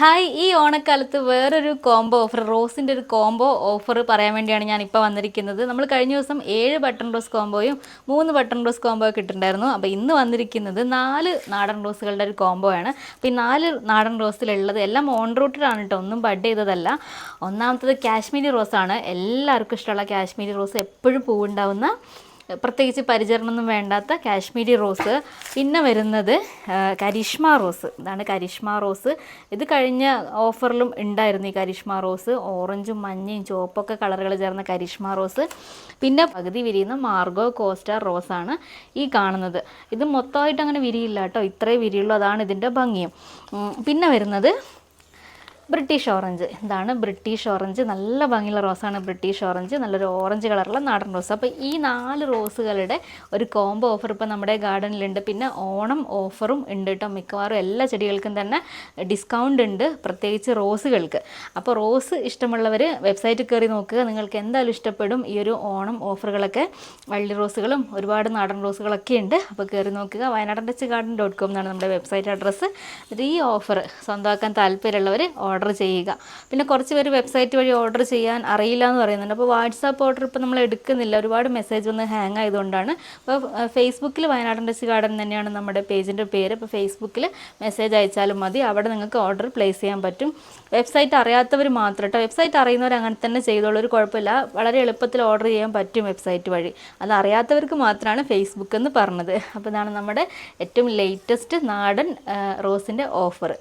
Hi ഈ ഓണക്കാലത്ത് വേറൊരു കോംബോ ഓഫർ റോസിന്റെ ഒരു കോംബോ ഓഫർ പറയാൻ വേണ്ടിയാണ് ഞാൻ ഇപ്പോൾ വന്നിരിക്കുന്നത്. നമ്മൾ കഴിഞ്ഞ ദിവസം ഏഴ് ബട്ടൺ റോസ് കോംബോയും മൂന്ന് ബട്ടൺ റോസ് കോംബോ ഒക്കെ ഇട്ടിട്ടുണ്ടായിരുന്നു. അപ്പോൾ ഇന്ന് വന്നിരിക്കുന്നത് നാല് നാടൻ റോസുകളുടെ ഒരു കോംബോ ആണ്. അപ്പോൾ ഈ നാല് നാടൻ റോസിലുള്ളത് എല്ലാം ഓൺ റൂട്ടിലാണ് കേട്ടോ ഒന്നും ബഡ് ചെയ്തതല്ല. ഒന്നാമത്തത് കാശ്മീരി റോസാണ്. എല്ലാവർക്കും ഇഷ്ടമുള്ള കാശ്മീരി റോസ് എപ്പോഴും പൂവുണ്ടാവുന്ന പ്രത്യേകിച്ച് പരിചരണമൊന്നും വേണ്ടാത്ത കാശ്മീരി റോസ്. പിന്നെ വരുന്നത് കരിഷ്മ റോസ്. ഇതാണ് കരിഷ്മ റോസ്. ഇത് കഴിഞ്ഞ ഓഫറിലും ഉണ്ടായിരുന്നു ഈ കരിഷ്മ റോസ്. ഓറഞ്ചും മഞ്ഞയും ചുവപ്പൊക്കെ കളറുകൾ ചേർന്ന കരിഷ്മ റോസ്. പിന്നെ പകുതി വിരിയുന്ന മാർഗോ റോസ് റോസാണ് ഈ കാണുന്നത്. ഇത് മൊത്തമായിട്ട് അങ്ങനെ വിരിയില്ല കേട്ടോ. ഇത്രേ വിരിയുള്ളൂ. അതാണ് ഇതിന്റെ ഭംഗിയും പിന്നെ വരുന്നത് ബ്രിട്ടീഷ് ഓറഞ്ച് ഇതാണ് ബ്രിട്ടീഷ് ഓറഞ്ച് നല്ല ഭംഗിയുള്ള റോസാണ് ബ്രിട്ടീഷ് ഓറഞ്ച് നല്ലൊരു ഓറഞ്ച് കളറുള്ള നാടൻ റോസ് അപ്പോൾ ഈ നാല് റോസുകളുടെ ഒരു കോംബോ ഓഫർ ഇപ്പോൾ നമ്മുടെ ഗാർഡനിലുണ്ട് പിന്നെ ഓണം ഓഫറും ഉണ്ട് കേട്ടോ മിക്കവാറും എല്ലാ ചെടികൾക്കും തന്നെ ഡിസ്കൗണ്ട് ഉണ്ട് പ്രത്യേകിച്ച് റോസുകൾക്ക് അപ്പോൾ റോസ് ഇഷ്ടമുള്ളവർ വെബ്സൈറ്റിൽ കയറി നോക്കുക. നിങ്ങൾക്ക് എന്തായാലും ഇഷ്ടപ്പെടും ഈ ഒരു ഓണം ഓഫറുകളൊക്കെ വള്ളി റോസുകളും ഒരുപാട് നാടൻ റോസുകളൊക്കെ ഉണ്ട്. അപ്പോൾ കയറി നോക്കുക. വയനാടൻ ടച്ച് ഗാർഡൻ ഡോട്ട് കോം എന്നാണ് നമ്മുടെ വെബ്സൈറ്റ് അഡ്രസ്സ് ഈ ഓഫർ സ്വന്തമാക്കാൻ താല്പര്യമുള്ളവർ ഓർഡർ ചെയ്യുക. പിന്നെ കുറച്ച് പേര് വെബ്സൈറ്റ് വഴി ഓർഡർ ചെയ്യാൻ അറിയില്ല എന്ന് പറയുന്നുണ്ട്. അപ്പോൾ വാട്സാപ്പ് ഓർഡർ ഇപ്പോൾ നമ്മൾ എടുക്കുന്നില്ല. ഒരുപാട് മെസ്സേജ് ഒന്ന് ഹാങ് ആയതുകൊണ്ടാണ്. അപ്പോൾ ഫേസ്ബുക്കിൽ വയനാടൻ ഇൻഡസ്ട്രി ഗാർഡൻ തന്നെയാണ് നമ്മുടെ പേജിന്റെ പേര്. അപ്പോൾ ഫേസ്ബുക്കിൽ മെസ്സേജ് അയച്ചാലും മതി. അവിടെ നിങ്ങൾക്ക് ഓർഡർ പ്ലേസ് ചെയ്യാൻ പറ്റും. വെബ്സൈറ്റ് അറിയാത്തവർ മാത്രം കേട്ടോ വെബ്സൈറ്റ് അറിയുന്നവർ അങ്ങനെ തന്നെ ചെയ്തോളൂ. ഒരു കുഴപ്പമില്ല. വളരെ എളുപ്പത്തിൽ ഓർഡർ ചെയ്യാൻ പറ്റും വെബ്സൈറ്റ് വഴി. അത് അറിയാത്തവർക്ക് മാത്രമാണ് ഫേസ്ബുക്ക് എന്ന് പറഞ്ഞത്. അപ്പോൾ ഇതാണ് നമ്മുടെ ഏറ്റവും ലേറ്റസ്റ്റ് നാടൻ റോസിന്റെ ഓഫർ